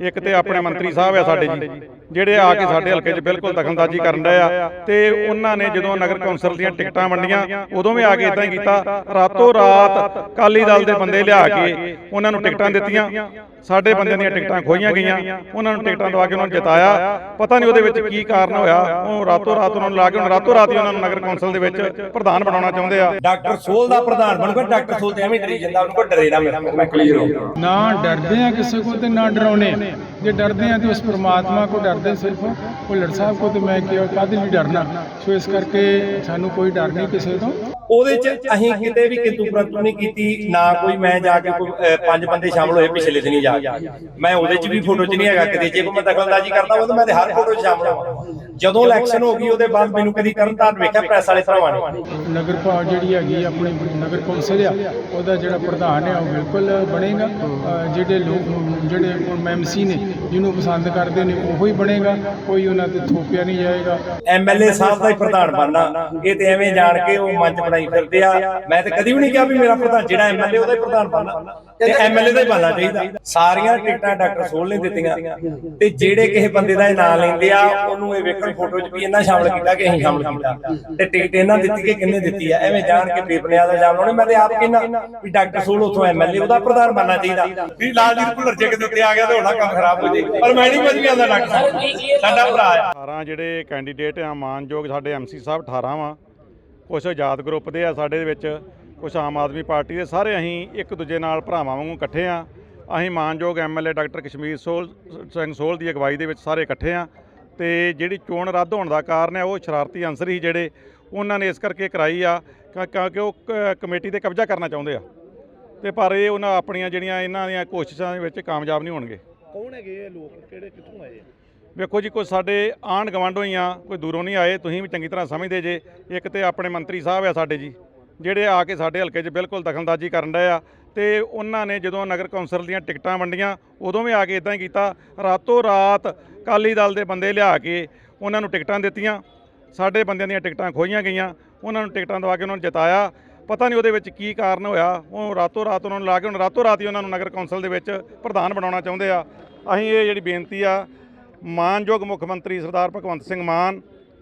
ਇੱਕ ਤੇ ਆਪਣੇ ਮੰਤਰੀ ਸਾਹਿਬ ਆ ਸਾਡੇ ਜੀ ਜਿਹੜੇ ਆ ਕੇ ਸਾਡੇ ਹਲਕੇ 'ਚ ਬਿਲਕੁਲ ਦਖਲਅੰਦਾਜ਼ੀ ਕਰਨ ਰਹੇ ਆ। ਤੇ ਉਹਨਾਂ ਨੇ ਜਦੋਂ ਨਗਰ ਕੌਂਸਲ ਦੀਆਂ ਟਿਕਟਾਂ ਵੰਡੀਆਂ ਉਦੋਂ ਵੀ ਆ ਕੇ ਇਦਾਂ ਹੀ ਕੀਤਾ। ਰਾਤੋਂ ਰਾਤ ਅਕਾਲੀ ਦਲ ਦੇ ਬੰਦੇ ਲਿਆ ਕੇ ਉਹਨਾਂ ਨੂੰ ਟਿਕਟਾਂ ਦਿੱਤੀਆਂ। ਸਾਡੇ ਬੰਦਿਆਂ ਦੀਆਂ ਟਿਕਟਾਂ ਖੋਈਆਂ ਗਈਆਂ। ਉਹਨਾਂ ਨੂੰ ਟਿਕਟਾਂ ਦਵਾ ਕੇ ਉਹਨਾਂ ਨੂੰ ਜਿਤਾਇਆ। ਪਤਾ ਨਹੀਂ ਉਹਦੇ ਵਿੱਚ ਕੀ ਕਾਰਨ ਹੋਇਆ। ਉਹ ਰਾਤੋਂ ਰਾਤ ਉਹਨਾਂ ਨੂੰ ਲਾ ਕੇ ਰਾਤੋਂ ਰਾਤ ਹੀ ਉਹਨਾਂ ਨੂੰ ਨਗਰ ਕੌਂਸਲ ਦੇ ਵਿੱਚ ਪ੍ਰਧਾਨ ਬਣਾਉਣਾ ਚਾਹੁੰਦੇ ਆ। ਡਾਕਟਰ ਸੋਲ ਦਾ ਪ੍ਰਧਾਨ ਬਣੂਗਾ ਡਾਕਟਰ ਸੋਲ ਤੇ ਐਵੇਂ ਡਰੀ ਜਾਂਦਾ। ਉਹਨੂੰ ਕੋਈ ਡਰੇ ਨਾ ਮੈਂ ਕਲੀਅਰ ਹੋ ਨਾ ਡਰਦੇ ਆ ਕਿਸੇ ਕੋ ਤੇ ਨਾ ਡਰਾਉਨੇ ਆ। ਜੇ ਡਰਦੇ ਆ ਤੇ ਉਸ ਪ੍ਰਮਾਤਮਾ ਕੋ ਡਰਦੇ ਸਿਰਫ ਭੁੱਲਰ ਸਾਹਿਬ ਕੋ ਤੇ ਮੈਂ ਕਿਹਾ ਕਾਹਦੇ ਲਈ ਡਰਨਾ? ਸੋ ਇਸ ਕਰਕੇ ਸਾਨੂੰ ਕੋਈ ਡਰ ਨਹੀਂ ਕਿਸੇ ਤੋਂ। ਉਹਦੇ ਚ ਅਸੀਂ ਕਿਤੇ ਵੀ ਕਿੰਤੂ ਪ੍ਰੰਤੂ ਨਹੀਂ ਕੀਤੀ ਨਾ ਕੋਈ ਮੈਂ ਜਾ ਕੇ ਪੰਜ ਬੰਦੇ ਸ਼ਾਮਲ ਹੋਏ ਪਿਛਲੇ ਦਿਨੀ ਜਾ ਕੇ। ਮੈਂ ਉਹਦੇ ਚ ਵੀ ਫੋਟੋ ਚ ਨਹੀਂ ਹੈਗਾ ਕਿਤੇ ਜੇ ਕੋਈ ਮੈਂ ਦਖਲਅੰਦਾਜ਼ੀ ਕਰਦਾ ਉਹ ਤਾਂ ਮੈਂ ਤੇ ਹਰ ਫੋਟੋ ਚ ਸ਼ਾਮਲ ਹਾਂ ਜਦੋਂ ਇਲੈਕਸ਼ਨ ਹੋ ਗਈ ਉਹਦੇ ਬਾਅਦ ਮੈਨੂੰ ਕਦੀ ਕਰਨ ਤਾਂ ਵੇਖਿਆ ਪ੍ਰੈਸ ਵਾਲੇ ਭਰਾਵਾਂ ਨੇ। ਨਗਰ ਪਾ ਜਿਹੜੀ ਹੈਗੀ ਆਪਣੀ ਨਗਰ ਕੌਂਸਲ ਆ ਉਹਦਾ ਜਿਹੜਾ ਪ੍ਰਧਾਨ ਆ ਉਹ ਬਿਲਕੁਲ ਬਣੇਗਾ। ਜਿਹੜੇ ਲੋਕ ਜਿਹੜੇ ਐਮਸੀ ਨੇ ਜਿਹਨੂੰ ਪਸੰਦ ਕਰਦੇ ਨੇ, ਉਹੋ ਹੀ ਬਣੇਗਾ, ਕੋਈ ਉਹਨਾਂ ਤੇ ਥੋਪਿਆ ਨਹੀਂ ਜਾਏਗਾ। ਐਮਐਲਏ ਸਾਹਿਬ ਦਾ ਹੀ ਪ੍ਰਧਾਨ ਬਣਨਾ, ਇਹ ਤੇ ਐਵੇਂ ਜਾਣ ਕੇ ਉਹ ਮੰਚ ਬਣਾਈ ਫਿਰਦੇ ਆ। ਮੈਂ ਤੇ ਕਦੀ ਵੀ ਨਹੀਂ ਕਿਹਾ ਵੀ ਮੇਰਾ ਪ੍ਰਧਾਨ, ਜਿਹੜਾ ਐਮਐਲਏ ਉਹਦਾ ਹੀ ਪ੍ਰਧਾਨ ਬਣਨਾ। ਤੇ ਐਮਐਲਏ ਦਾ ਹੀ ਬਣਨਾ ਚਾਹੀਦਾ। ਸਾਰੀਆਂ ਟਿਕਟਾਂ ਡਾਕਟਰ ਸੋਲ ਨੇ ਦਿੱਤੀਆਂ। ਤੇ ਜਿਹੜੇ ਕਿਸੇ ਬੰਦੇ ਦਾ ਇਹ ਨਾਂ ਲੈਂਦੇ ਆ ਉਹਨੂੰ ਇਹ ਵੇਖਣ ਫੋਟੋ 'ਚ ਵੀ ਇਹਨਾਂ ਸ਼ਾਮਲ ਕੀਤਾ ਕਿ ਅਸੀਂ ਸ਼ਾਮਲ ਕੀਤਾ। ਤੇ ਟਿਕਟ ਇਹਨਾਂ ਦਿੱਤੀ ਕਿ ਕਿੰਨੇ ਦਿੱਤੀ ਆ? ਐਵੇਂ ਜਾਣ ਕੇ ਬੇਬੁਨਿਆਦ ਇਲਜ਼ਾਮ ਲਾਉਣੇ। ਮੈਂ ਤੇ ਆਪ ਕਹਿੰਦਾ ਵੀ ਡਾਕਟਰ ਸੋਲ ਉਥੋਂ ਐਮਐਲਏ ਉਹਦਾ ਪ੍ਰਧਾਨ ਬਣਨਾ ਚਾਹੀਦਾ। ਵੀ ਲਾਲਜੀਤ ਭੁੱਲਰ ਜੇ ਕਿਤੇ ਉੱਤੇ ਆ ਗਿਆ ਤੇ ਹੋਣਾ ਕੰਮ ਖਰਾਬ ਹੋ ਜਾਏ ਪਰ ਮੈਂ ਨਹੀਂ ਕੁਝ ਵੀ ਆਂਦਾ ਡਾਕਟਰ ਸਾਡਾ ਭਰਾ ਆ। 18 ਜਿਹੜੇ ਕੈਂਡੀਡੇਟ ਆ ਮਾਨਯੋਗ ਸਾਡੇ ਐਮਸੀ ਸਾਹਿਬ 18 ਵਾ ਕੁਝ ਆਜ਼ਾਦ ਗਰੁੱਪ ਦੇ ਆ ਸਾਡੇ ਦੇ ਵਿੱਚ। ਕੁਝ ਆਮ ਆਦਮੀ ਪਾਰਟੀ ਦੇ ਸਾਰੇ ਅਸੀਂ ਇੱਕ ਦੂਜੇ ਨਾਲ ਭਰਾਵਾਂ ਵਾਂਗੂ ਇਕੱਠੇ ਆ ਅਸੀਂ ਮਾਨਯੋਗ ਐਮਐਲਏ ਡਾਕਟਰ ਕਸ਼ਮੀਰ ਸੋਲ ਸਿੰਘ ਸੋਲ ਦੀ ਅਗਵਾਈ ਦੇ ਵਿੱਚ ਸਾਰੇ ਇਕੱਠੇ ਆ ਤੇ ਜਿਹੜੀ ਚੋਣ ਰੱਦ ਹੋਣ ਦਾ ਕਾਰਨ ਹੈ ਉਹ ਸ਼ਰਾਰਤੀ ਅੰਸਰ ਹੀ ਜਿਹੜੇ ਉਹਨਾਂ ਨੇ ਇਸ ਕਰਕੇ ਕਰਾਈ ਆ ਕਿਉਂ- ਕਿਉਂਕਿ ਉਹ ਕਮੇਟੀ ਤੇ ਕਬਜ਼ਾ ਕਰਨਾ ਚਾਹੁੰਦੇ ਆ। ਤੇ ਪਰ ਇਹ ਉਹਨਾਂ ਆਪਣੀਆਂ ਜਿਹੜੀਆਂ ਇਹਨਾਂ ਦੀਆਂ ਕੋਸ਼ਿਸ਼ਾਂ ਦੇ ਵਿੱਚ ਕਾਮਯਾਬ ਨਹੀਂ ਹੋਣਗੇ। ਕੌਣ ਹੈਗੇ ਇਹ ਲੋਕ? ਕਿਹੜੇ ਕਿੱਥੋਂ ਆਏ ਆ? ਵੇਖੋ ਜੀ ਕੋਈ ਸਾਡੇ ਆਂਢ ਗਵਾਂਢੋਂ ਹੀ ਆ ਕੋਈ ਦੂਰੋਂ ਨਹੀਂ ਆਏ ਤੁਸੀਂ ਵੀ ਚੰਗੀ ਤਰ੍ਹਾਂ ਸਮਝਦੇ ਜੇ। ਇੱਕ ਤੇ ਆਪਣੇ ਮੰਤਰੀ ਸਾਹਿਬ ਆ ਸਾਡੇ ਜੀ। ਜਿਹੜੇ ਆ ਕੇ ਸਾਡੇ ਹਲਕੇ 'ਚ ਬਿਲਕੁਲ ਦਖਲਅੰਦਾਜ਼ੀ ਕਰਨ ਰਹੇ ਆ ਤੇ ਉਹਨਾਂ ਨੇ ਜਦੋਂ ਨਗਰ ਕੌਂਸਲ ਦੀਆਂ ਟਿਕਟਾਂ ਵੰਡੀਆਂ, ਉਦੋਂ ਵੀ ਆ ਕੇ ਇਦਾਂ ਹੀ ਕੀਤਾ। ਰਾਤੋਂ ਰਾਤ ਅਕਾਲੀ ਦਲ ਦੇ ਬੰਦੇ ਲਿਆ ਕੇ ਉਹਨਾਂ ਨੂੰ ਟਿਕਟਾਂ ਦਿੱਤੀਆਂ। ਸਾਡੇ ਬੰਦਿਆਂ ਦੀਆਂ ਟਿਕਟਾਂ ਖੋਈਆਂ ਗਈਆਂ। ਉਹਨਾਂ ਨੂੰ ਟਿਕਟਾਂ ਦਵਾ ਕੇ ਉਹਨਾਂ ਨੂੰ ਜਿਤਾਇਆ। ਪਤਾ ਨਹੀਂ ਉਹਦੇ ਵਿੱਚ ਕੀ ਕਾਰਨ ਹੋਇਆ। ਉਹ ਰਾਤੋਂ ਰਾਤ ਉਹਨਾਂ ਨੂੰ ਲਾ ਕੇ, ਹੁਣ ਰਾਤੋਂ ਰਾਤ ਹੀ ਉਹਨਾਂ ਨੂੰ ਨਗਰ ਕੌਂਸਲ ਦੇ ਵਿੱਚ ਪ੍ਰਧਾਨ ਬਣਾਉਣਾ ਚਾਹੁੰਦੇ ਆ। ਅਸੀਂ ਇਹ ਜਿਹੜੀ ਬੇਨਤੀ ਆ, ਮਾਨਯੋਗ ਮੁੱਖ ਮੰਤਰੀ ਸਰਦਾਰ ਭਗਵੰਤ ਸਿੰਘ ਮਾਨ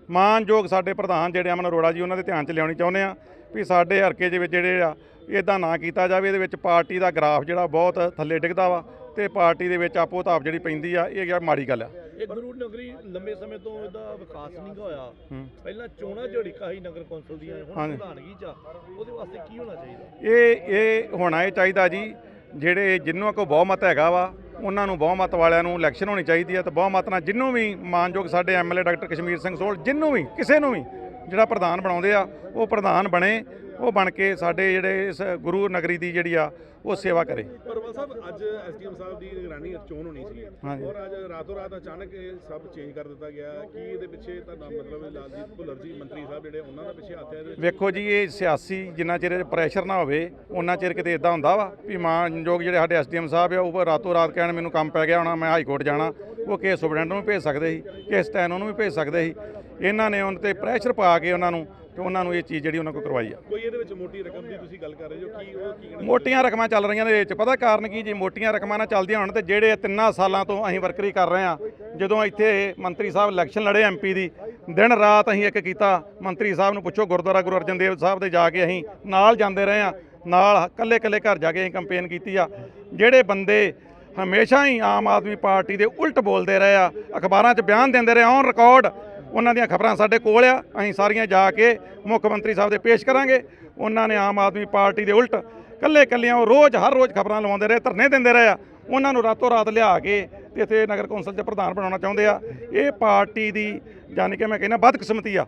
ਮਾਨਯੋਗ ਸਾਡੇ ਪ੍ਰਧਾਨ ਜਿਹੜੇ ਅਮਨ ਅਰੋੜਾ ਜੀ ਉਹਨਾਂ ਦੇ ਧਿਆਨ 'ਚ ਲਿਆਉਣੀ ਚਾਹੁੰਦੇ ਆ ਵੀ ਸਾਡੇ ਹਰਕੇ ਦੇ ਵਿੱਚ ਜਿਹੜੇ ਆ ਇਦਾਂ ਨਾ ਕੀਤਾ ਜਾਵੇ ਇਹਦੇ ਵਿੱਚ ਪਾਰਟੀ ਦਾ ਗ੍ਰਾਫ ਜਿਹੜਾ ਬਹੁਤ ਥੱਲੇ ਡਿੱਗਦਾ ਵਾ ਤੇ ਪਾਰਟੀ ਦੇ ਵਿੱਚ ਆਪੋ ਤਾਪ ਜਿਹੜੀ ਪੈਂਦੀ ਆ ਇਹ ਯਾਰ ਮਾੜੀ ਗੱਲ ਆ ਇਹ ਗੁਰੂ ਨਗਰੀ ਲੰਬੇ ਸਮੇਂ ਤੋਂ ਇਹਦਾ ਵਿਕਾਸ ਨਹੀਂ ਹੋਇਆ ਹੂੰ। ਪਹਿਲਾਂ ਚੋਣਾਂ ਝੜੀਕਾ ਸੀ ਨਗਰ ਕੌਂਸਲ ਦੀਆਂ ਹੁਣ। ਪ੍ਰਧਾਨਗੀ ਚ। ਉਹਦੇ ਵਾਸਤੇ ਕੀ ਹੋਣਾ ਚਾਹੀਦਾ ਇਹ ਇਹ ਹੋਣਾ ਇਹ ਚਾਹੀਦਾ ਜੀ ਜਿਹੜੇ ਜਿੰਨਾਂ ਕੋ ਬਹੁਮਤ ਹੈਗਾ ਵਾ ਉਹਨਾਂ ਨੂੰ ਬਹੁਮਤ ਵਾਲਿਆਂ ਨੂੰ ਇਲੈਕਸ਼ਨ ਹੋਣੀ ਚਾਹੀਦੀ ਹੈ ਤੇ ਬਹੁਮਤ ਨਾਲ ਜਿੰਨੂੰ ਵੀ ਮਾਨਯੋਗ ਸਾਡੇ ਐਮਐਲਏ ਡਾਕਟਰ ਕਸ਼ਮੀਰ ਸਿੰਘ ਸੋਲ ਜਿੰਨੂੰ ਵੀ, ਕਿਸੇ ਨੂੰ ਵੀ ਜਿਹੜਾ ਪ੍ਰਧਾਨ ਬਣਾਉਂਦੇ ਆ, ਉਹ ਪ੍ਰਧਾਨ ਬਣੇ, ਉਹ ਬਣ ਕੇ ਸਾਡੇ ਜਿਹੜੇ ਇਸ ਗੁਰੂ ਨਗਰੀ ਦੀ ਜਿਹੜੀ ਆ, ਉਹ ਸੇਵਾ ਕਰੇ। ਪਰਵਾਲ ਸਾਹਿਬ ਅੱਜ ਐਸਡੀਐਮ ਸਾਹਿਬ ਦੀ ਨਿਗਰਾਨੀ ਵਿੱਚ ਚੋਣ ਹੋਣੀ ਸੀ ਹਾਂਜੀ। ਔਰ ਅੱਜ ਰਾਤੋਂ ਰਾਤ ਅਚਾਨਕ ਇਹ ਸਭ ਚੇਂਜ ਕਰ ਦਿੱਤਾ ਗਿਆ ਕੀ ਇਹਦੇ ਪਿੱਛੇ ਤੁਹਾਡਾ ਮਤਲਬ ਲਾਲਜੀਤ ਭੁੱਲਰ ਜੀ ਮੰਤਰੀ ਸਾਹਿਬ ਜਿਹੜੇ ਉਹਨਾਂ ਦਾ ਪਿੱਛੇ ਹੱਥ ਹੈ ਇਹਦੇ ਵਿੱਚ? ਵੇਖੋ ਜੀ ਇਹ ਸਿਆਸੀ ਜਿੰਨਾ ਚਿਰ ਪ੍ਰੈਸ਼ਰ ਨਾ ਹੋਵੇ ਉਹਨਾਂ ਚਿਰ ਕਿਤੇ ਇਦਾਂ ਹੁੰਦਾ ਵਾ ਵੀ ਮਾਨਯੋਗ ਜਿਹੜੇ ਸਾਡੇ ਐਸਡੀਐਮ ਸਾਹਿਬ ਆ ਉਹ ਰਾਤੋਂ ਰਾਤ ਕਹਿਣ ਮੈਨੂੰ ਕੰਮ ਪੈ ਗਿਆ ਹੋਣਾ ਮੈਂ ਹਾਈ ਕੋਰਟ ਜਾਣਾ ਉਹ ਕੇਸ ਸੁਪਰਡੈਂਟ ਨੂੰ ਭੇਜ ਸਕਦੇ ਸੀ ਕੇਸ ਟੈਨ ਉਹਨੂੰ ਵੀ ਭੇਜ ਸਕਦੇ ਸੀ ਇਹਨਾਂ ਨੇ ਉਹਨਾਂ ਤੇ ਪ੍ਰੈਸ਼ਰ ਪਾ ਕੇ ਉਹਨਾਂ ਨੂੰ ਤੇ ਉਹਨਾਂ ਨੂੰ ਇਹ ਚੀਜ਼ ਜਿਹੜੀ ਉਹਨਾਂ ਕੋਲ ਕਰਵਾਈ ਆ। ਕੋਈ ਇਹਦੇ ਵਿੱਚ ਮੋਟੀ ਰਕਮ ਦੀ ਤੁਸੀਂ ਗੱਲ ਕਰ ਰਹੇ ਹੋ? ਕੀ ਉਹ ਕੀ? ਮੋਟੀਆਂ ਰਕਮਾਂ ਚੱਲ ਰਹੀਆਂ ਦੇ ਵਿੱਚ। ਪਤਾ ਕਾਰਨ ਕੀ? ਜੇ ਮੋਟੀਆਂ ਰਕਮਾਂ ਨਾਲ ਚੱਲਦੀਆਂ ਹੋਣ ਤੇ ਜਿਹੜੇ ਤਿੰਨਾਂ ਸਾਲਾਂ ਤੋਂ ਅਸੀਂ ਵਰਕਰੀ ਕਰ ਰਹੇ ਆ ਜਦੋਂ ਇੱਥੇ ਮੰਤਰੀ ਸਾਹਿਬ ਇਲੈਕਸ਼ਨ ਲੜੇ ਐਮਪੀ ਦੀ ਦਿਨ ਰਾਤ ਅਸੀਂ ਇੱਕ ਕੀਤਾ। ਮੰਤਰੀ ਸਾਹਿਬ ਨੂੰ ਪੁੱਛੋ ਗੁਰਦੁਆਰਾ ਗੁਰੂ ਅਰਜਨ ਦੇਵ ਸਾਹਿਬ ਦੇ ਜਾ ਕੇ ਅਸੀਂ ਨਾਲ ਜਾਂਦੇ ਰਹੇ ਆ ਨਾਲ ਕੱਲੇ ਕੱਲੇ ਘਰ ਜਾ ਕੇ ਅਸੀਂ ਕੰਪੇਨ ਕੀਤੀ ਆ। ਜਿਹੜੇ ਬੰਦੇ ਹਮੇਸ਼ਾ ਹੀ ਆਮ ਆਦਮੀ ਪਾਰਟੀ ਦੇ ਉਲਟ ਬੋਲਦੇ ਰਹੇ ਆ ਅਖਬਾਰਾਂ 'ਚ ਬਿਆਨ ਦਿੰਦੇ ਰਹੇ ਔਨ ਰਿਕਾਰਡ ਉਹਨਾਂ ਦੀਆਂ ਖਬਰਾਂ ਸਾਡੇ ਕੋਲ ਆ। ਅਸੀਂ ਸਾਰੀਆਂ ਜਾ ਕੇ ਮੁੱਖ ਮੰਤਰੀ ਸਾਹਿਬ ਦੇ ਪੇਸ਼ ਕਰਾਂਗੇ। ਉਹਨਾਂ ਨੇ ਆਮ ਆਦਮੀ ਪਾਰਟੀ ਦੇ ਉਲਟ ਕੱਲੇ ਕੱਲਿਆਂ ਉਹ ਰੋਜ਼ ਹਰ ਰੋਜ਼ ਖਬਰਾਂ ਲਵਾਉਂਦੇ ਰਹੇ ਧਰਨੇ ਦਿੰਦੇ ਰਹੇ ਆ। ਉਹਨਾਂ ਨੂੰ ਰਾਤੋਂ ਰਾਤ ਲਿਆ ਕੇ ਤੇ ਇੱਥੇ ਨਗਰ ਕੌਂਸਲ 'ਚ ਪ੍ਰਧਾਨ ਬਣਾਉਣਾ ਚਾਹੁੰਦੇ ਆ। ਇਹ ਪਾਰਟੀ ਦੀ ਜਾਣੀ ਕਿ ਮੈਂ ਕਹਿੰਦਾ ਬਦਕਿਸਮਤੀ ਆ।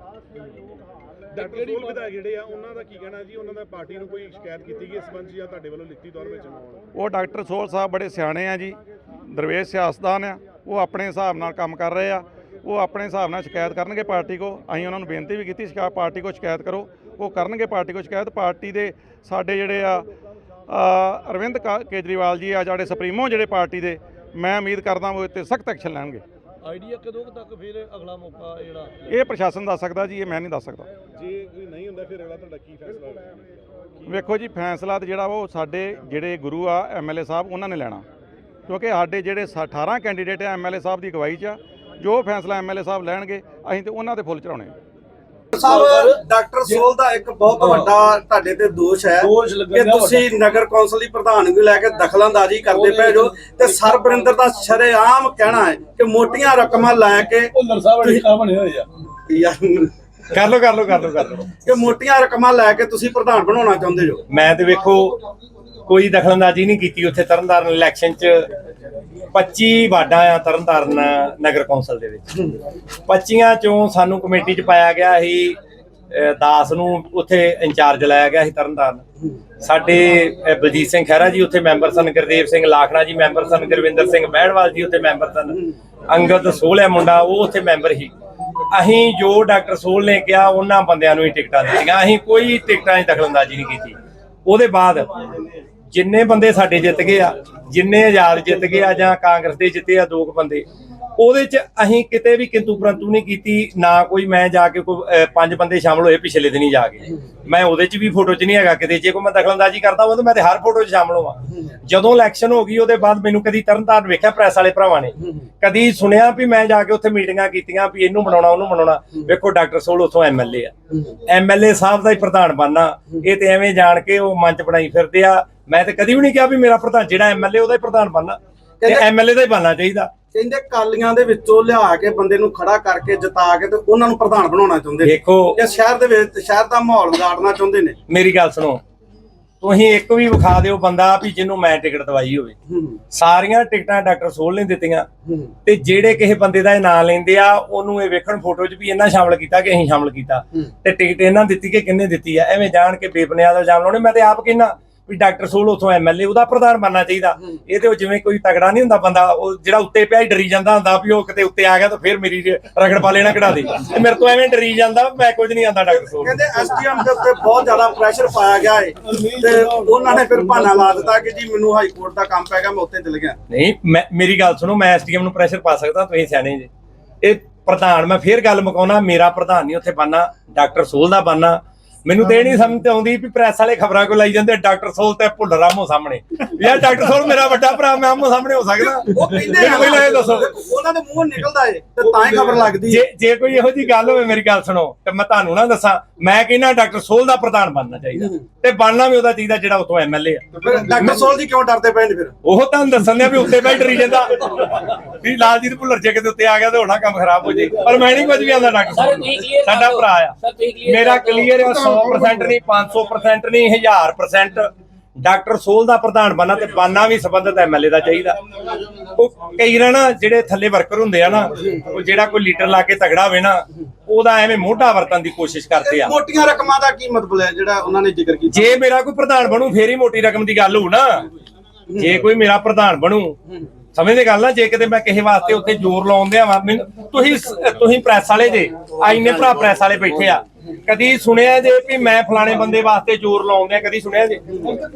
ਡਾਕਟਰ ਸੋਲ ਵਿਧਾਇਕ ਜਿਹੜੇ ਆ ਉਹਨਾਂ ਦਾ ਕੀ ਕਹਿਣਾ ਜੀ? ਉਹਨਾਂ ਦਾ ਪਾਰਟੀ ਨੂੰ ਕੋਈ ਸ਼ਿਕਾਇਤ ਕੀਤੀ ਗਈ ਇਸ ਸੰਬੰਧ 'ਚ ਜਾਂ ਤੁਹਾਡੇ ਵੱਲੋਂ ਲਿਖਤੀ ਤੌਰ ਵਿੱਚ ਉਹ ਡਾਕਟਰ ਸੋਲ ਸਾਹਿਬ ਬੜੇ ਸਿਆਣੇ ਆ ਜੀ ਦਰਵੇਸ਼ ਸਿਆਸਤਦਾਨ ਆ। ਉਹ ਆਪਣੇ ਹਿਸਾਬ ਨਾਲ ਕੰਮ ਕਰ ਰਹੇ ਆ। ਉਹ ਆਪਣੇ ਹਿਸਾਬ ਨਾਲ ਸ਼ਿਕਾਇਤ ਕਰਨਗੇ ਪਾਰਟੀ ਕੋ। ਅਸੀਂ ਉਹਨਾਂ ਨੂੰ ਬੇਨਤੀ ਵੀ ਕੀਤੀ ਸ਼ਿਕਾਇਤ ਪਾਰਟੀ ਕੋ ਸ਼ਿਕਾਇਤ ਕਰੋ। ਉਹ ਕਰਨਗੇ ਪਾਰਟੀ ਕੋ ਸ਼ਿਕਾਇਤ। ਪਾਰਟੀ ਦੇ ਸਾਡੇ ਜਿਹੜੇ ਆ ਅ, ਅਰਵਿੰਦ ਕਾ- ਕੇਜਰੀਵਾਲ ਜੀ ਆ ਜਿਹੜੇ ਸੁਪਰੀਮੋ ਜਿਹੜੇ ਪਾਰਟੀ ਦੇ ਮੈਂ ਉਮੀਦ ਕਰਦਾ ਉਹ ਤੇ ਸਖਤ ਐਕਸ਼ਨ ਲੈਣਗੇ। ਆਈਡੀਆ ਕਦੋਂ ਤੱਕ ਫਿਰ ਅਗਲਾ ਮੌਕਾ ਜਿਹੜਾ? ਇਹ ਪ੍ਰਸ਼ਾਸਨ ਦੱਸ ਸਕਦਾ ਜੀ ਇਹ ਮੈਂ ਨਹੀਂ ਦੱਸ ਸਕਦਾ। ਜੇ ਕੋਈ ਨਹੀਂ ਹੁੰਦਾ ਫਿਰ ਅਗਲਾ ਤੁਹਾਡਾ ਕੀ ਫੈਸਲਾ ਹੋਵੇਗਾ ਵੇਖੋ ਜੀ ਫੈਸਲਾ ਤੇ ਜਿਹੜਾ ਵਾ ਉਹ ਸਾਡੇ ਜਿਹੜੇ ਗੁਰੂ ਆ ਐਮਐਲਏ ਸਾਹਿਬ ਉਹਨਾਂ ਨੇ ਲੈਣਾ। ਕਿਉਂਕਿ ਸਾਡੇ ਜਿਹੜੇ ਸ- 18 ਕੈਂਡੀਡੇਟ ਆ ਐਮਐਲਏ ਸਾਹਿਬ ਦੀ ਅਗਵਾਈ 'ਚ ਆ, ਜੋ ਫੈਸਲਾ ਐਮਐਲਏ ਸਾਹਿਬ ਲੈਣਗੇ ਅਸੀਂ ਤੇ ਉਹਨਾਂ ਤੇ ਫੁੱਲ ਚੜਾਉਣੇ ਸਾਹਿਬ ਡਾਕਟਰ ਸੋਲ ਦਾ ਇੱਕ ਬਹੁਤ ਵੱਡਾ ਤੁਹਾਡੇ ਤੇ ਦੋਸ਼ ਹੈ ਕਿ ਤੁਸੀਂ ਨਗਰ ਕੌਂਸਲ ਦੀ ਪ੍ਰਧਾਨਗੀ ਨੂੰ ਲੈ ਕੇ ਦਖਲਅੰਦਾਜ਼ੀ ਕਰਦੇ ਪਏ ਜੋ ਤੇ ਸਰਬਰਿੰਦਰ ਦਾ ਸ਼ਰੇਆਮ ਕਹਿਣਾ ਹੈ ਕਿ ਮੋਟੀਆਂ ਰਕਮਾਂ ਲੈ ਕੇ ਭੁੱਲਰ ਸਾਹਿਬ ਅੜਿਕਾ ਬਣੇ ਹੋਏ ਆ। ਯਾਰ, ਕਰ ਲੋ ਕਰ ਲੋ ਕਰ ਲੋ ਕਰ ਲੋ ਕਿ ਮੋਟੀਆਂ ਰਕਮਾਂ ਲੈ ਕੇ ਤੁਸੀਂ ਪ੍ਰਧਾਨ ਬਣਾਉਣਾ ਚਾਹੁੰਦੇ ਜੋ ਮੈਂ ਤੇ ਵੇਖੋ ਕੋਈ ਦਖਲਅੰਦਾਜ਼ੀ ਨਹੀਂ ਕੀਤੀ ਉੱਥੇ ਤਰਨਤਾਰਨ ਇਲੈਕਸ਼ਨ 'ਚ। 25 ਵਾਰਡਾਂ ਆ ਤਰਨਤਾਰਨ ਨਗਰ ਕੌਂਸਲ ਦੇ ਵਿੱਚ। 25 ਚੋਂ ਸਾਨੂੰ ਕਮੇਟੀ 'ਚ ਪਾਇਆ ਗਿਆ ਸੀ ਦਾਸ ਨੂੰ ਉੱਥੇ ਇੰਚਾਰਜ ਲਾਇਆ ਗਿਆ ਸੀ ਤਰਨਤਾਰਨ। ਸਾਡੇ ਬਲਜੀਤ ਸਿੰਘ ਖਹਿਰਾ ਜੀ ਉੱਥੇ ਮੈਂਬਰ ਸਨ, ਗੁਰਦੇਵ ਸਿੰਘ ਲਾਖਣਾ ਜੀ ਮੈਂਬਰ ਸਨ, ਗੁਰਵਿੰਦਰ ਸਿੰਘ ਬਹਿੜਵਾਲ ਜੀ ਉੱਥੇ ਮੈਂਬਰ ਸਨ, ਅੰਗਦ ਸੋਹਲਿਆ ਮੁੰਡਾ ਉਹ ਉੱਥੇ ਮੈਂਬਰ ਸੀ। ਅਸੀਂ ਜੋ ਡਾਕਟਰ ਸੋਲ ਨੇ ਕਿਹਾ, ਉਹਨਾਂ ਬੰਦਿਆਂ ਨੂੰ ਹੀ ਟਿਕਟਾਂ ਦਿੱਤੀਆਂ। ਅਸੀਂ ਕੋਈ ਟਿਕਟਾਂ 'ਚ ਦਖਲਅੰਦਾਜ਼ੀ ਨਹੀਂ ਕੀਤੀ। ਉਹਦੇ ਬਾਅਦ ਜਿੰਨੇ ਬੰਦੇ ਸਾਡੇ ਜਿੱਤ ਗਏ ਆ, ਜਿੰਨੇ ਆਜ਼ਾਦ ਜਿੱਤ ਗਏ ਆ ਜਾਂ ਕਾਂਗਰਸ ਦੇ ਜਿੱਤੇ ਆ ਦੋ ਕੁ ਬੰਦੇ ਉਹਦੇ ਚ ਅਸੀਂ ਕਿਤੇ ਵੀ ਕਿੰਤੂ ਪ੍ਰੰਤੂ ਨਹੀਂ ਕੀਤੀ ਨਾ ਕੋਈ ਮੈਂ ਜਾ ਕੇ ਕੋਈ ਪੰਜ ਬੰਦੇ ਸ਼ਾਮਲ ਹੋਏ ਪਿਛਲੇ ਦਿਨੀ ਜਾ ਕੇ। ਮੈਂ ਉਹਦੇ ਚ ਵੀ ਫੋਟੋ ਚ ਨਹੀਂ ਹੈਗਾ ਕਿਤੇ ਜੇ ਕੋਈ ਮੈਂ ਦਖਲਅੰਦਾਜ਼ੀ ਕਰਦਾ ਹਾਂ ਤਾਂ ਮੈਂ ਤੇ ਹਰ ਫੋਟੋ 'ਚ ਸ਼ਾਮਲ ਹੋਵਾਂ। ਜਦੋਂ ਇਲੈਕਸ਼ਨ ਹੋ ਗਈ ਉਹਦੇ ਬਾਅਦ ਮੈਨੂੰ ਕਦੀ ਤਰਨਤਾਰਨ ਵੇਖਿਆ ਪ੍ਰੈਸ ਵਾਲੇ ਭਰਾਵਾਂ ਨੇ। ਕਦੀ ਸੁਣਿਆ ਵੀ ਮੈਂ ਜਾ ਕੇ ਉੱਥੇ ਮੀਟਿੰਗਾਂ ਕੀਤੀਆਂ ਵੀ ਇਹਨੂੰ ਬਣਾਉਣਾ ਉਹਨੂੰ ਬਣਾਉਣਾ ਵੇਖੋ ਡਾਕਟਰ ਸੋਲ ਉੱਥੋਂ ਐਮਐਲਏ ਆ। ਐਮਐਲਏ ਸਾਹਿਬ ਦਾ ਹੀ ਪ੍ਰਧਾਨ ਬਣਨਾ। ਇਹ ਤੇ ਐਵੇਂ ਜਾਣ ਕੇ ਉਹ ਮੰਚ ਬਣਾਈ ਫਿਰਦੇ ਆ। ਮੈਂ ਤੇ ਕਦੀ ਵੀ ਨਹੀਂ ਕਿਹਾ ਵੀ ਮੇਰਾ ਪ੍ਰਧਾਨ ਜਿਹੜਾ ਐਮਐਲਏ ਉਹਦਾ ਹੀ ਪ੍ਰਧਾਨ ਬਣਨਾ। ਤੇ ਐਮਐਲਏ ਦਾ ਹੀ ਬਣਨਾ ਚਾਹੀਦਾ। ਕਹਿੰਦੇ ਕਾਲੀਆਂ ਦੇ ਵਿੱਚੋਂ ਲਿਆ ਕੇ ਬੰਦੇ ਨੂੰ ਖੜਾ ਕਰਕੇ ਜਿਤਾ ਕੇ ਤੇ ਉਹਨਾਂ ਨੂੰ ਪ੍ਰਧਾਨ ਬਣਾਉਣਾ ਚਾਹੁੰਦੇ ਨੇ। ਦੇਖੋ। ਜਾਂ ਸ਼ਹਿਰ ਦੇ ਵਿੱਚ ਸ਼ਹਿਰ ਦਾ ਮਾਹੌਲ ਵਿਗਾੜਨਾ ਚਾਹੁੰਦੇ ਨੇ। ਮੇਰੀ ਗੱਲ ਸੁਣੋ। ਤੁਸੀਂ ਇੱਕ ਵੀ ਵਿਖਾ ਦਿਓ ਬੰਦਾ ਵੀ ਜਿਹਨੂੰ ਮੈਂ ਟਿਕਟ ਦਵਾਈ ਹੋਵੇ। ਸਾਰੀਆਂ ਟਿਕਟਾਂ ਡਾਕਟਰ ਸੋਲ ਨੇ ਦਿੱਤੀਆਂ। ਤੇ ਜਿਹੜੇ ਕਿਸੇ ਬੰਦੇ ਦਾ ਇਹ ਨਾਂ ਲੈਂਦੇ ਆ ਉਹਨੂੰ ਇਹ ਵੇਖਣ ਫੋਟੋ 'ਚ ਵੀ ਇਹਨਾਂ ਸ਼ਾਮਲ ਕੀਤਾ ਕਿ ਅਸੀਂ ਸ਼ਾਮਲ ਕੀਤਾ। ਤੇ ਟਿਕਟ ਇਹਨਾਂ ਦਿੱਤੀ ਕਿ ਕਿੰਨੇ ਦਿੱਤੀ ਆ? ਐਵੇਂ ਜਾਣ ਕੇ ਬੇਬੁਨਿਆਦ ਇਲਜ਼ਾਮ ਲਾਉਣੇ। ਮੈਂ ਤੇ ਆਪ ਕਹਿੰਦਾ ਵੀ ਡਾਕਟਰ ਸੋਲ ਉਥੋਂ ਐਮਐਲਏ ਉਹਦਾ ਪ੍ਰਧਾਨ ਬਣਨਾ ਚਾਹੀਦਾ। ਇਹ ਤੇ ਉਹ ਜਿਵੇਂ ਕੋਈ ਤਗੜਾ ਨਹੀਂ ਹੁੰਦਾ ਬੰਦਾ ਉਹ ਜਿਹੜਾ ਉੱਤੇ ਪਿਆ ਹੀ ਡਰੀ ਜਾਂਦਾ ਹੁੰਦਾ ਵੀ ਉਹ ਕਿਤੇ ਉੱਤੇ ਆ ਗਿਆ ਤਾਂ ਫਿਰ ਮੇਰੀ ਰਗੜ ਪਾ ਲੈਣਾ ਕਢਾ ਦੇ। ਤੇ ਮੇਰੇ ਤੋਂ ਐਵੇਂ ਡਰੀ ਜਾਂਦਾ ਮੈਂ ਕੁਝ ਨਹੀਂ ਆਂਦਾ ਡਾਕਟਰ ਸੋਲ ਕਹਿੰਦੇ ਐਸਡੀਐਮ ਦੇ ਉੱਤੇ ਬਹੁਤ ਜ਼ਿਆਦਾ ਪ੍ਰੈਸ਼ਰ ਪਾਇਆ ਗਿਆ ਹੈ ਤੇ ਉਹਨਾਂ ਨੇ ਫਿਰ ਬਹਾਨਾ ਲਾ ਦਿੱਤਾ ਕਿ ਜੀ ਮੈਨੂੰ ਹਾਈ ਕੋਰਟ ਦਾ ਕੰਮ ਪੈ ਗਿਆ ਮੈਂ ਉੱਥੇ ਚਲੇ ਗਿਆ। ਨਹੀਂ ਮੈਂ ਮੇਰੀ ਗੱਲ ਸੁਣੋ ਮੈਂ ਐਸਡੀਐਮ ਨੂੰ ਪ੍ਰੈਸ਼ਰ ਪਾ ਸਕਦਾ ਤੁਸੀਂ ਸਿਆਣੇ ਜੇ। ਇਹ ਪ੍ਰਧਾਨ ਮੈਂ ਫੇਰ ਗੱਲ ਮੁਕਾਉਣਾ ਮੇਰਾ ਪ੍ਰਧਾਨ ਨਹੀਂ ਉੱਥੇ ਬਣਨਾ ਡਾਕਟਰ ਸੋਲ ਦਾ ਬਣਨਾ। ਮੈਨੂੰ ਤੇ ਇਹ ਨਹੀਂ ਸਮਝ ਆਉਂਦੀ ਵੀ ਪ੍ਰੈਸ ਵਾਲੇ ਖਬਰਾਂ ਕੋ ਲਾਈ ਜਾਂਦੇ ਡਾਕਟਰ ਸੋਲ ਤੇ ਭੁੱਲਰ ਆਮੋ ਸਾਹਮਣੇ। ਯਾਰ ਡਾਕਟਰ ਸੋਲ ਮੇਰਾ ਵੱਡਾ ਭਰਾ ਮੈਂ ਆਮੋ ਸਾਹਮਣੇ ਹੋ ਸਕਦਾ। ਉਹ ਕਹਿੰਦੇ ਮੈਨੂੰ ਪਹਿਲਾਂ ਇਹ ਦੱਸੋ। ਉਹਨਾਂ ਦੇ ਮੂੰਹ ਨਿਕਲਦਾ ਏ ਤੇ ਤਾਂ ਹੀ ਖਬਰ ਲੱਗਦੀ ਜੇ ਜੇ ਕੋਈ ਇਹੋ ਜੀ ਗੱਲ ਹੋਵੇ ਮੇਰੀ ਗੱਲ ਸੁਣੋ ਤੇ ਮੈਂ ਤੁਹਾਨੂੰ ਨਾ ਦੱਸਾਂ ਮੈਂ ਕਹਿੰਦਾ ਡਾਕਟਰ ਸੋਲ ਦਾ ਪ੍ਰਧਾਨ ਬਣਨਾ ਚਾਹੀਦਾ। ਤੇ ਬਣਨਾ ਵੀ ਉਹਦਾ ਚਾਹੀਦਾ ਜਿਹੜਾ ਉਤੋਂ ਐਮਐਲਏ ਆ। ਫਿਰ ਡਾਕਟਰ ਸੋਲ ਜੀ ਕਿਉਂ ਡਰਦੇ ਪਏ ਨੇ ਫਿਰ? ਉਹ ਤੁਹਾਨੂੰ ਦੱਸਣ ਦਿਆ ਵੀ ਉੱਤੇ ਬੈਠ ਡਰੀ ਜਾਂਦਾ। ਵੀ ਲਾਲਜੀਤ ਭੁੱਲਰ ਜੇ ਕਿਤੇ ਉੱਤੇ ਆ ਗਿਆ ਤੇ ਹੋਣਾ ਕੰਮ ਖਰਾਬ ਹੋ ਜਾਏ ਪਰ ਮੈਂ ਨਹੀਂ ਕੁਝ ਵੀ ਆਂਦਾ ਡਾਕਟਰ ਸਾਡਾ। ਭਰਾ ਆ। ਮੇਰਾ। ਕਲੀਅਰ ਹੈ 100% ਨਹੀਂ 500% ਨਹੀਂ 1000% ਡਾਕਟਰ ਸੋਲ ਦਾ ਪ੍ਰਧਾਨ ਬਣਨਾ ਤੇ ਬਾਨਾ ਵੀ ਸੰਬੰਧਿਤ ਐਮਐਲਏ ਦਾ ਚਾਹੀਦਾ। ਉਹ ਕਈ ਨਾ ਜਿਹੜੇ ਥੱਲੇ ਵਰਕਰ ਹੁੰਦੇ ਆ ਨਾ ਉਹ ਜਿਹੜਾ ਕੋਈ ਲੀਡਰ ਲਾ ਕੇ ਤਗੜਾ ਹੋਵੇ ਨਾ ਉਹਦਾ ਐਵੇਂ ਮੋਢਾ ਵਰਤਣ ਦੀ ਕੋਸ਼ਿਸ਼ ਕਰਦੇ ਆ। ਮੋਟੀਆਂ ਰਕਮਾਂ ਦਾ ਕੀ ਮਤਲਬ ਹੈ ਜਿਹੜਾ ਉਹਨਾਂ ਨੇ ਜ਼ਿਕਰ ਕੀਤਾ? ਜੇ ਮੇਰਾ ਕੋਈ ਪ੍ਰਧਾਨ ਬਣੂ ਫੇਰ ਹੀ ਮੋਟੀ ਰਕਮ ਦੀ ਗੱਲ ਹੋਊ ਨਾ। ਜੇ ਕੋਈ ਮੇਰਾ ਪ੍ਰਧਾਨ ਬਣੂ ਸਮਝਦੇ ਗੱਲ ਨਾ ਜੇ ਕਿਤੇ ਮੈਂ ਕਿਸੇ ਵਾਸਤੇ ਉੱਥੇ ਜ਼ੋਰ ਲਾਉਂਦੇ ਆ ਤੁਸੀਂ ਤੁਸੀਂ ਪ੍ਰੈਸ ਵਾਲੇ ਜੇ ਆਈਨੇ ਭਰਾ ਪ੍ਰੈਸ ਵਾਲੇ ਬੈਠੇ ਆ। ਕਦੀ ਸੁਣਿਆ ਜੇ ਵੀ ਮੈਂ ਫਲਾਣੇ ਬੰਦੇ ਵਾਸਤੇ ਜ਼ੋਰ ਲਾਉਂਦੇ ਆ ਕਦੀ ਸੁਣਿਆ ਜੇ?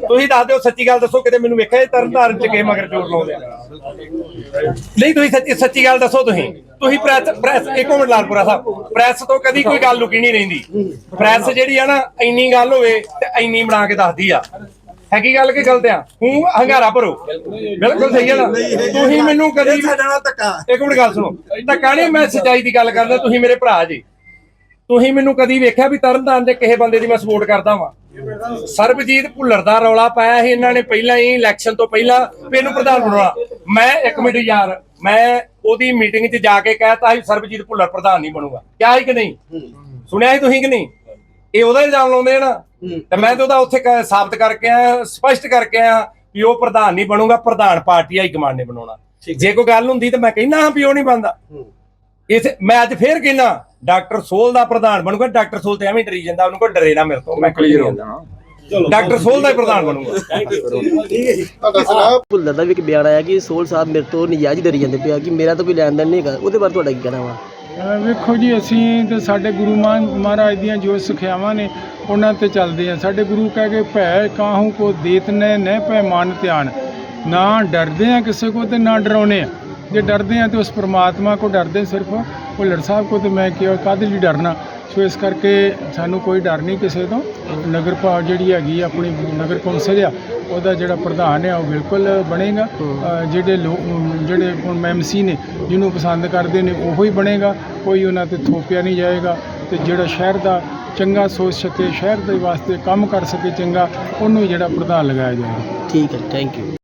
ਤੁਸੀਂ ਦੱਸ ਦਿਓ ਸੱਚੀ ਗੱਲ ਦੱਸੋ ਕਿਤੇ ਮੈਨੂੰ ਵੇਖਿਆ ਤਰਨ ਤਾਰਨ ਚ ਕਿਸੇ ਮਗਰ ਜ਼ੋਰ ਲਾਉਂਦੇ ਆ? ਨਹੀਂ ਤੁਸੀਂ ਸੱਚੀ ਸੱਚੀ ਗੱਲ ਦੱਸੋ ਤੁਸੀਂ। ਤੁਸੀਂ ਪ੍ਰੈਸ ਪ੍ਰੈਸ ਇੱਕ ਮਿੰਟ ਲਾਲਪੁਰਾ ਸਾਹਿਬ ਪ੍ਰੈਸ ਤੋਂ ਕਦੀ ਕੋਈ ਗੱਲ ਲੁਕੀ ਨਹੀਂ ਰਹਿੰਦੀ। ਪ੍ਰੈਸ ਜਿਹੜੀ ਆ ਨਾ ਇੰਨੀ ਗੱਲ ਹੋਵੇ ਤੇ ਇੰਨੀ ਬਣਾ ਕੇ ਦੱਸਦੀ ਆ। ਹੈਗੀ ਗੱਲ ਕਿ ਗਲਤ ਆ? ਹੂੰ ਹੰਗਾਰਾ ਭਰੋ। ਬਿਲਕੁਲ ਸਹੀ ਹੈ ਨਾ। ਤੁਸੀਂ ਮੈਨੂੰ ਕਦੀ ਸਾਡੇ ਨਾਲ ਧੱਕਾ। ਇੱਕ ਮਿੰਟ ਗੱਲ ਸੁਣੋ। ਧੱਕਾ ਨਹੀਂ ਮੈਂ ਸੱਚਾਈ ਦੀ ਗੱਲ ਕਰਦਾ ਤੁਸੀਂ ਮੇਰੇ ਭਰਾ ਜੀ। ਤੁਸੀਂ ਮੈਨੂੰ ਕਦੀ ਵੇਖਿਆ ਵੀ ਤਰਨਤਾਰਨ ਦੇ ਕਿਸੇ ਬੰਦੇ ਦੀ ਮੈਂ ਸਪੋਰਟ ਕਰਦਾ ਵਾਂ? ਸਰਬਜੀਤ ਭੁੱਲਰ ਦਾ ਰੌਲਾ ਪਾਇਆ ਸੀ ਇਹਨਾਂ ਨੇ ਪਹਿਲਾਂ ਹੀ ਇਲੈਕਸ਼ਨ ਤੋਂ ਪਹਿਲਾਂ ਵੀ ਇਹਨੂੰ ਪ੍ਰਧਾਨ ਬਣਾਉਣਾ। ਮੈਂ ਇੱਕ ਮਿੰਟ ਯਾਰ ਮੈਂ ਉਹਦੀ ਮੀਟਿੰਗ 'ਚ ਜਾ ਕੇ ਕਹਿਤਾ ਸੀ ਸਰਬਜੀਤ ਭੁੱਲਰ ਪ੍ਰਧਾਨ ਨਹੀਂ ਬਣੂਗਾ। ਕਿਹਾ ਸੀ ਕਿ ਨਹੀਂ? ਸੁਣਿਆ ਸੀ ਤੁਸੀਂ ਕਿ ਨਹੀਂ? ਇਹ ਉਹਦਾ ਇਲਜ਼ਾਮ ਲਾਉਂਦੇ ਆ ਨਾ। ਤੇ ਮੈਂ ਤੇ ਉਹਦਾ ਉੱਥੇ ਸਾਬਤ ਕਰਕੇ ਆਇਆ ਸਪਸ਼ਟ ਕਰਕੇ ਆਇਆ ਵੀ ਉਹ ਪ੍ਰਧਾਨ ਨਹੀਂ ਬਣੂਗਾ ਪ੍ਰਧਾਨ ਪਾਰਟੀ ਹਾਈ ਕਮਾਂਡ ਨੇ ਬਣਾਉਣਾ। ਜੇ ਕੋਈ ਗੱਲ ਹੁੰਦੀ ਤਾਂ ਮੈਂ ਕਹਿੰਦਾ ਹਾਂ ਵੀ ਉਹ ਨਹੀਂ ਬਣਦਾ। ਇਥੇ ਮੈਂ ਅੱਜ ਫੇਰ ਕਹਿਣਾ ਡਾਕਟਰ ਸੋਲ ਦਾ ਪ੍ਰਧਾਨ ਬਣੂਗਾ ਡਾਕਟਰ ਸੋਲ ਤੇ ਐਵੇਂ ਡਰੀ ਜਾਂਦਾ ਉਹਨੂੰ ਕੋਈ ਡਰੇ ਨਾ ਮੇਰੇ ਤੋਂ ਮੈਂ ਕਲੀਅਰ ਹੋ ਡਾਕਟਰ ਸੋਲ ਦਾ ਹੀ ਪ੍ਰਧਾਨ ਬਣੂਗਾ। ਭੁੱਲਰ ਦਾ ਵੀ ਇੱਕ ਬਿਆਨ ਆਇਆ ਕਿ ਸੋਲ ਸਾਹਿਬ ਮੇਰੇ ਤੋਂ ਨਜਾਇਜ਼ ਡਰੀ ਜਾਂਦੇ ਪਿਆ ਕਿ ਮੇਰਾ ਤਾਂ ਕੋਈ ਲੈਣ ਦੇਣ ਨਹੀਂ ਹੈਗਾ ਉਹਦੇ ਬਾਰੇ ਤੁਹਾਡਾ ਕੀ ਕਹਿਣਾ ਵਾ? ਵੇਖੋ ਜੀ ਅਸੀਂ ਤੇ ਸਾਡੇ ਗੁਰੂ ਮਹਾਰਾਜ ਦੀਆਂ ਜੋ ਸਿੱਖਿਆਵਾਂ ਨੇ ਉਹਨਾਂ ਤੇ ਚੱਲਦੇ ਆ। ਸਾਡੇ ਗੁਰੂ ਕਹਿ ਕੇ ਭੈ ਕਾਹੂ ਕੋ ਦੇਤ ਨੇ ਨਹਿ ਪੈ ਮਾਨ ਧਿਆਨ। ਨਾ ਡਰਦੇ ਆ ਕਿਸੇ ਕੋ ਤੇ ਨਾ ਡਰਾਉਨੇ ਆ। ਜੇ ਡਰਦੇ ਆ ਤੇ ਉਸ ਪ੍ਰਮਾਤਮਾ ਕੋ ਡਰਦੇ ਸਿਰਫ ਭੁੱਲਰ ਸਾਹਿਬ ਕੋ ਤੇ ਮੈਂ ਕਿਹਾ ਕਾਹਦੇ ਲਈ ਡਰਨਾ? ਸੋ ਇਸ ਕਰਕੇ ਸਾਨੂੰ ਕੋਈ ਡਰ ਨਹੀਂ ਕਿਸੇ ਤੋਂ। ਨਗਰ ਪਾ ਜਿਹੜੀ ਹੈਗੀ ਆ, ਆਪਣੀ ਨਗਰ ਕੌਂਸਲ ਆ, ਉਹਦਾ ਜਿਹੜਾ ਪ੍ਰਧਾਨ ਹੈ ਉਹ ਬਿਲਕੁਲ ਬਣੇਗਾ। ਜਿਹੜੇ ਲੋਕ ਜਿਹੜੇ ਹੁਣ ਐਮਸੀ ਨੇ, ਜਿਹਨੂੰ ਪਸੰਦ ਕਰਦੇ ਨੇ, ਉਹੋ ਹੀ ਬਣੇਗਾ। ਕੋਈ ਉਹਨਾਂ ਤੇ ਥੋਪਿਆ ਨਹੀਂ ਜਾਏਗਾ। ਤੇ ਜਿਹੜਾ ਸ਼ਹਿਰ ਦਾ ਚੰਗਾ ਸੋਚ ਸਕੇ, ਸ਼ਹਿਰ ਦੇ ਵਾਸਤੇ ਕੰਮ ਕਰ ਸਕੇ ਚੰਗਾ, ਉਹਨੂੰ ਹੀ ਜਿਹੜਾ ਪ੍ਰਧਾਨ ਲਗਾਇਆ ਜਾਏਗਾ। ਠੀਕ ਹੈ ਥੈਂਕ ਯੂ